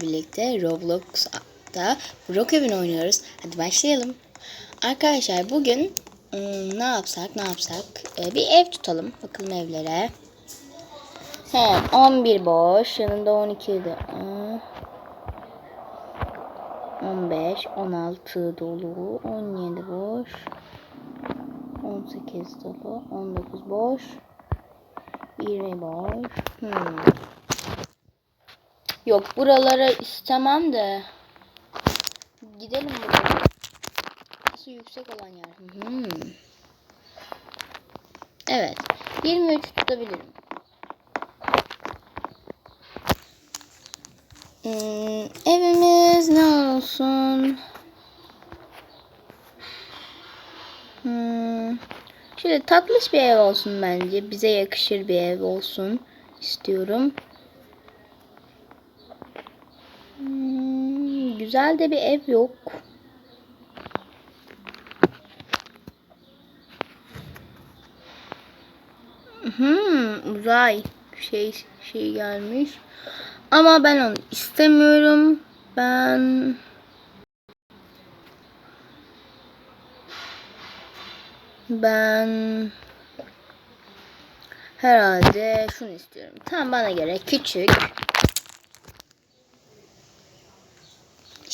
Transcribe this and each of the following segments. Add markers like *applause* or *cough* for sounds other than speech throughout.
birlikte Roblox'ta Brookhaven oynuyoruz. Hadi başlayalım. Arkadaşlar bugün ım, ne yapsak ne yapsak Ee, bir ev tutalım. Bakalım evlere. He, 11 boş. Yanında 12 de. Aa, 15, 16 dolu, 17 boş. 18 dolu, 19 boş. 20 boş. Hmm. Yok buralara istemem de. Gidelim buraya. Nasıl yüksek olan yer. Hmm. Evet. 23 tutabilirim. Hmm, evimiz ne olsun? Hmm, şöyle tatlış bir ev olsun bence. Bize yakışır bir ev olsun istiyorum. Hmm, güzel de bir ev yok. Hmm, uzay şey şey gelmiş. Ama ben onu istemiyorum. Ben ben herhalde şunu istiyorum. Tam bana göre küçük.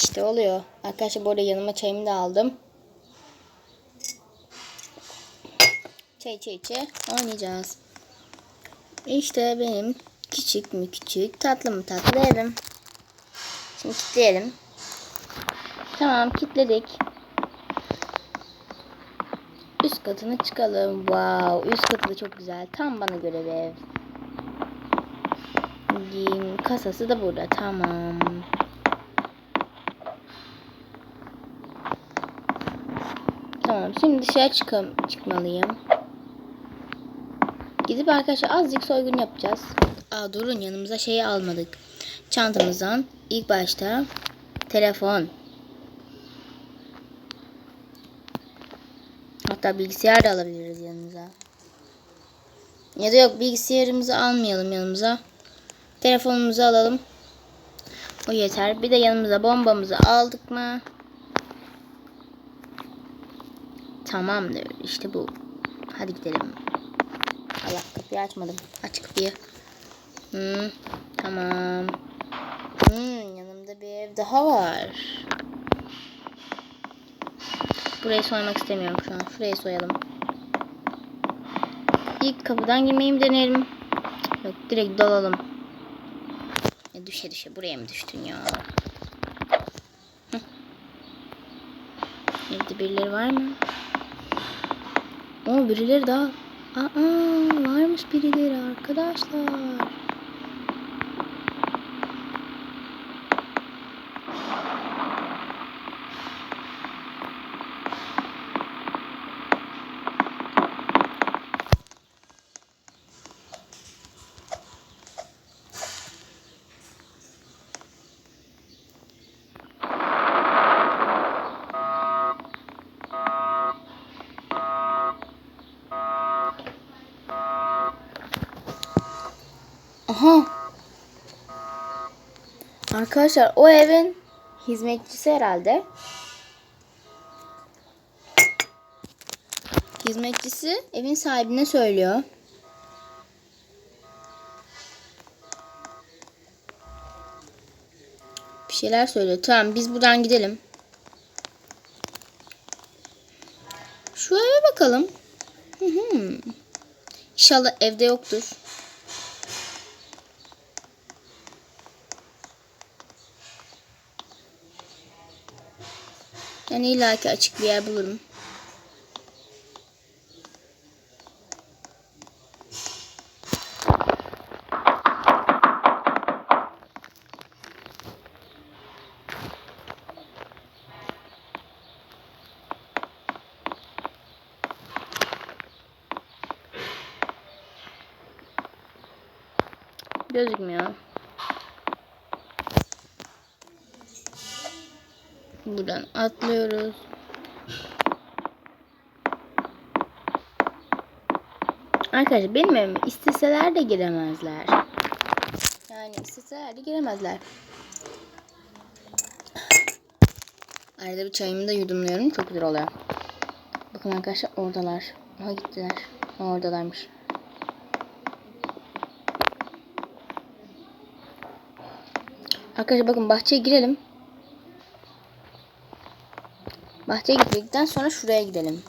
İşte oluyor. Arkadaşlar bu arada yanıma çayımı da aldım. Çay içe içe oynayacağız. İşte benim küçük mü küçük tatlı mı tatlı evim. Şimdi kilitleyelim. Tamam kilitledik. Üst katına çıkalım. Wow, üst katı da çok güzel. Tam bana göre bir ev. Kasası da burada. Tamam. Tamam şimdi dışarı çıkam çıkmalıyım. Gidip arkadaşlar azıcık soygun yapacağız. Aa durun yanımıza şeyi almadık. Çantamızdan ilk başta telefon. Hatta bilgisayar da alabiliriz yanımıza. Ya da yok bilgisayarımızı almayalım yanımıza. Telefonumuzu alalım. O yeter. Bir de yanımıza bombamızı aldık mı? Tamamdır. İşte bu. Hadi gidelim. Allah kapıyı açmadım. Aç kapıyı. Hmm, tamam. Hmm, yanımda bir ev daha var. Burayı soymak istemiyorum şu an. Şurayı soyalım. İlk kapıdan girmeyi mi deneyelim? Yok direkt dalalım. Ya düşe düşe buraya mı düştün ya? Evde birileri var mı? O birileri daha. Aa varmış birileri arkadaşlar. Aha. Arkadaşlar o evin hizmetçisi herhalde. Hizmetçisi evin sahibine söylüyor. Bir şeyler söylüyor. Tamam biz buradan gidelim. Şu eve bakalım. Hı. İnşallah evde yoktur. Yani illaki açık bir yer bulurum. Buradan atlıyoruz. Arkadaşlar benim evime isteseler de giremezler. Yani isteseler de giremezler. Arada bir çayımı da yudumluyorum. Çok güzel oluyor. Bakın arkadaşlar oradalar. Aha gittiler. Oradalarmış. Arkadaşlar bakın bahçeye girelim. Bahçeye gittikten sonra şuraya gidelim.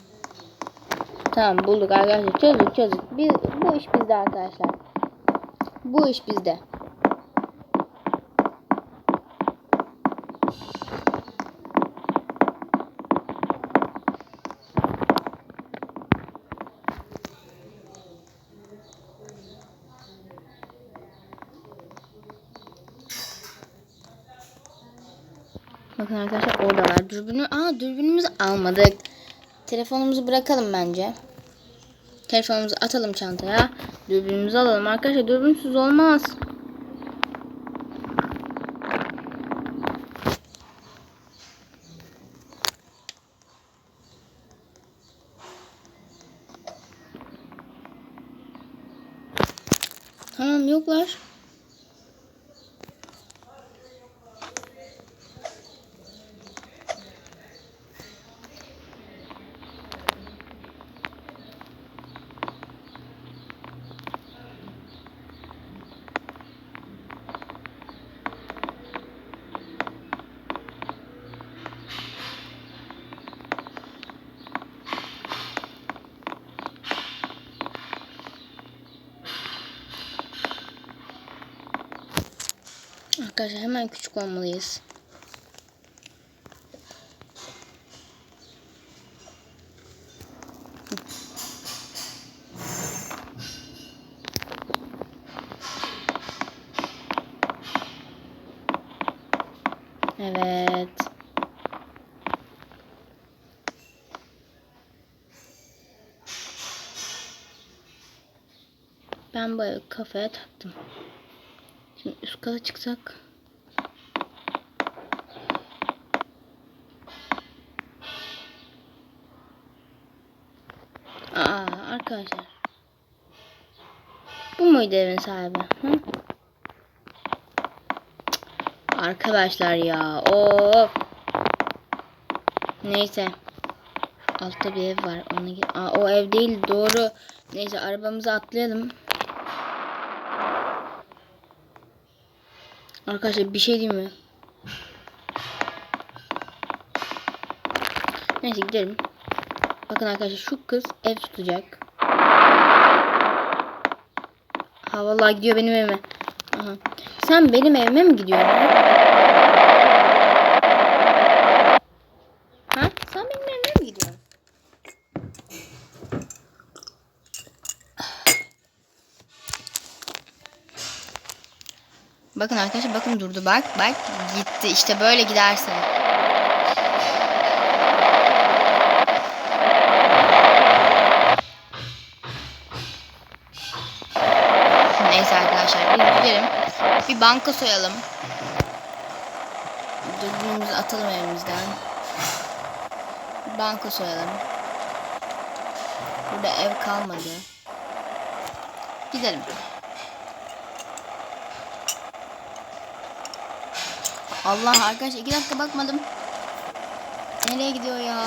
Tamam bulduk arkadaşlar. Çözdük çözdük. Biz, bu iş bizde arkadaşlar. Bu iş bizde. Bakın arkadaşlar oradalar. Dürbünü, aa dürbünümüzü almadık. Telefonumuzu bırakalım bence. Telefonumuzu atalım çantaya. Dürbünümüzü alalım arkadaşlar. Dürbünsüz olmaz. Tamam yoklar. Arkadaşlar hemen küçük olmalıyız. Evet. Ben böyle kafaya taktım. Şimdi üst kata çıksak. Aa arkadaşlar. Bu muydu evin sahibi? Hı? Arkadaşlar ya. Of. Neyse. Altta bir ev var. Ona Aa, o ev değil doğru. Neyse arabamıza atlayalım. Arkadaşlar bir şey diyeyim mi? Neyse gidelim. Bakın arkadaşlar şu kız ev tutacak. Ha vallahi gidiyor benim evime. Aha. Sen benim evime mi gidiyorsun? Ha? Sen benim evime mi gidiyorsun? Bakın arkadaşlar bakın durdu bak bak gitti işte böyle gidersin. Bir banka soyalım. Dürbünümüzü atalım evimizden. Banka soyalım. Burada ev kalmadı. Gidelim. Allah arkadaşlar iki dakika bakmadım. Nereye gidiyor ya?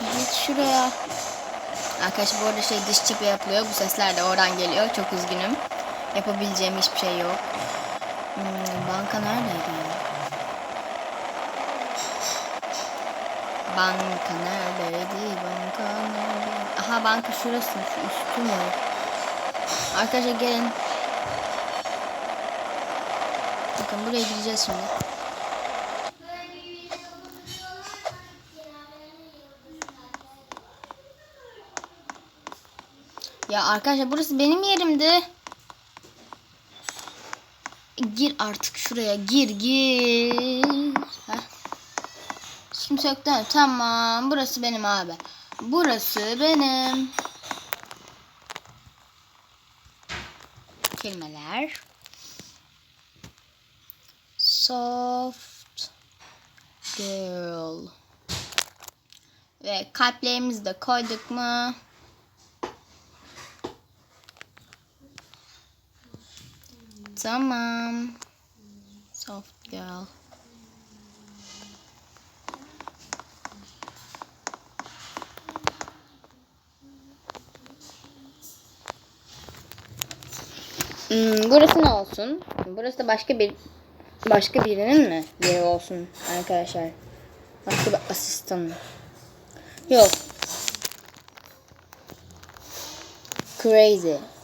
Git şuraya. Arkadaşlar bu arada şey diş çipi yapılıyor. Bu sesler de oradan geliyor. Çok üzgünüm. Yapabileceğim hiçbir şey yok. Hmm, banka neredeydi ya? Banka neredeydi? Banka neredeydi? Aha banka şurası. Şu üstü mü? Arkadaşlar gelin. Bakın buraya gireceğiz şimdi. Ya arkadaşlar burası benim yerimdi. Gir artık şuraya gir gir. Heh. Kimse yok değil mi? Tamam burası benim abi. Burası benim. Kelimeler. Soft girl. Ve kalplerimizi de koyduk mu? Tamam. Soft girl. Hmm, burası ne olsun? Burası da başka bir başka birinin mi yeri olsun arkadaşlar? Başka bir asistan. Yok. Crazy.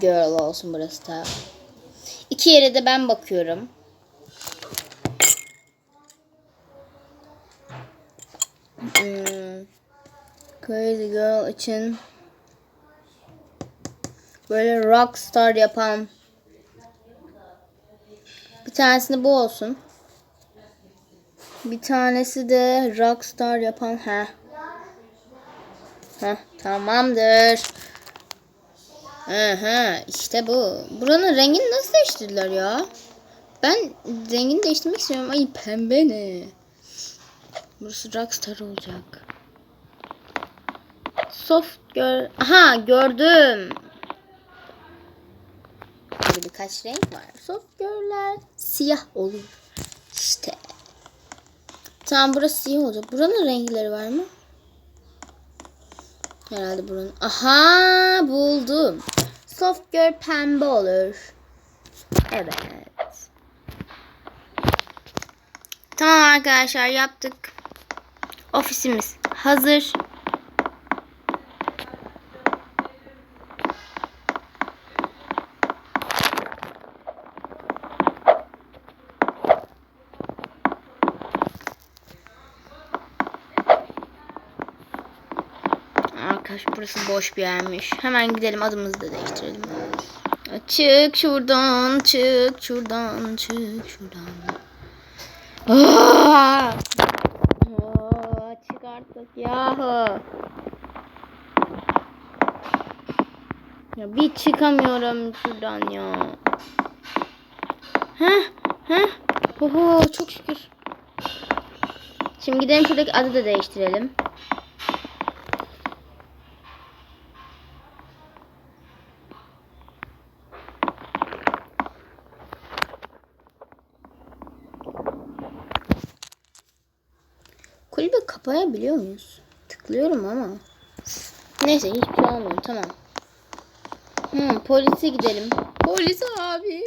Girl olsun burası da. İki yere de ben bakıyorum. Hmm. Crazy Girl için böyle rockstar yapan bir tanesinde bu olsun. Bir tanesi de rockstar yapan ha. Ha tamamdır. Aha işte bu. Buranın rengini nasıl değiştirdiler ya? Ben rengini değiştirmek istiyorum. Ay pembe ne? Burası rockstar olacak. Soft gör... Aha gördüm. Burada birkaç renk var. Soft görler siyah olur. İşte. Tamam burası siyah olacak. Buranın renkleri var mı? Herhalde buranın. Aha buldum. Soft girl pembe olur. Evet. Tamam arkadaşlar yaptık. Ofisimiz hazır. Arkadaş burası boş bir yermiş. Hemen gidelim adımızı da değiştirelim. Çık şuradan, çık şuradan, çık şuradan. Aa! Aa, çık artık yahu. Ya bir çıkamıyorum şuradan ya. Heh, heh. Oho, çok şükür. Şimdi gidelim şuradaki adı da değiştirelim. Kulübe kapayabiliyor muyuz? Tıklıyorum ama. Neyse hiçbir şey olmuyor. Tamam. Hmm, polise gidelim. Polis abi.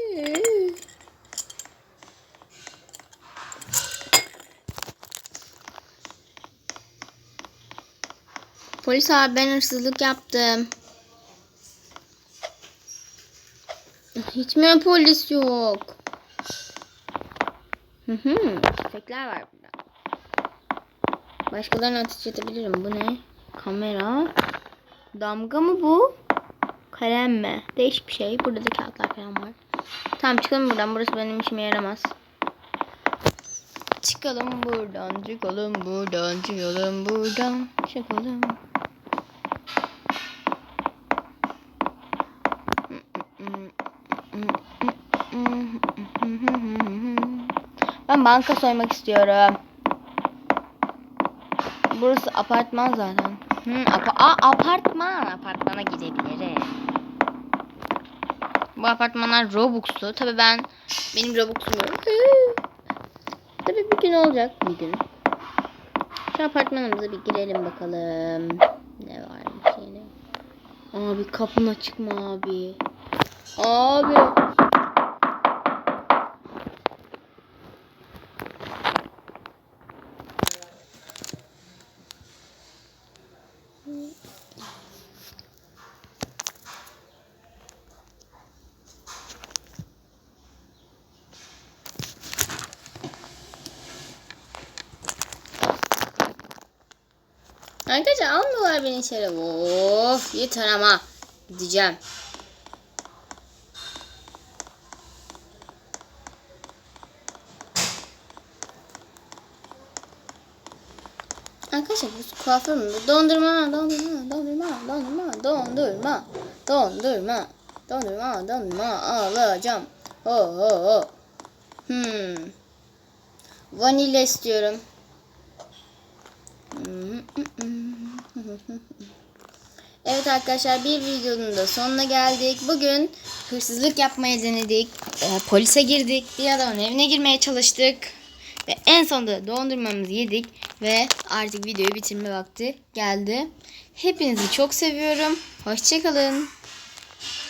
Polis abi ben hırsızlık yaptım. Hiç mi polis yok? Hı hı. Tüfekler var. Başkalarına ateş edebilirim. Bu ne? Kamera. Damga mı bu? Kalem mi? Değişik bir şey. Burada da kağıtlar falan var. Tamam çıkalım buradan. Burası benim işime yaramaz. Çıkalım buradan, çıkalım buradan, çıkalım buradan, çıkalım. Ben banka soymak istiyorum. Burası apartman zaten. Hı, apa Aa, apartman. Apartmana gidebilirim. Bu apartmanlar Robux'tu. Tabi ben benim Robux'um yok. Tabi bir gün olacak bir gün. Şu apartmanımıza bir girelim bakalım. Ne varmış yine. Abi kapın açık mı abi? Abi. Arkadaşlar almıyorlar beni içeri. Of yeter ama. Gideceğim. Arkadaşlar bu kuaför mü? Dondurma, dondurma, dondurma, dondurma, dondurma, dondurma, dondurma, dondurma alacağım. Ho ho ho. Hmm. Vanilya istiyorum. *laughs* Evet arkadaşlar bir videonun da sonuna geldik. Bugün hırsızlık yapmaya denedik. E, polise girdik. Bir adamın evine girmeye çalıştık. Ve en sonunda dondurmamızı yedik. Ve artık videoyu bitirme vakti geldi. Hepinizi çok seviyorum. Hoşçakalın.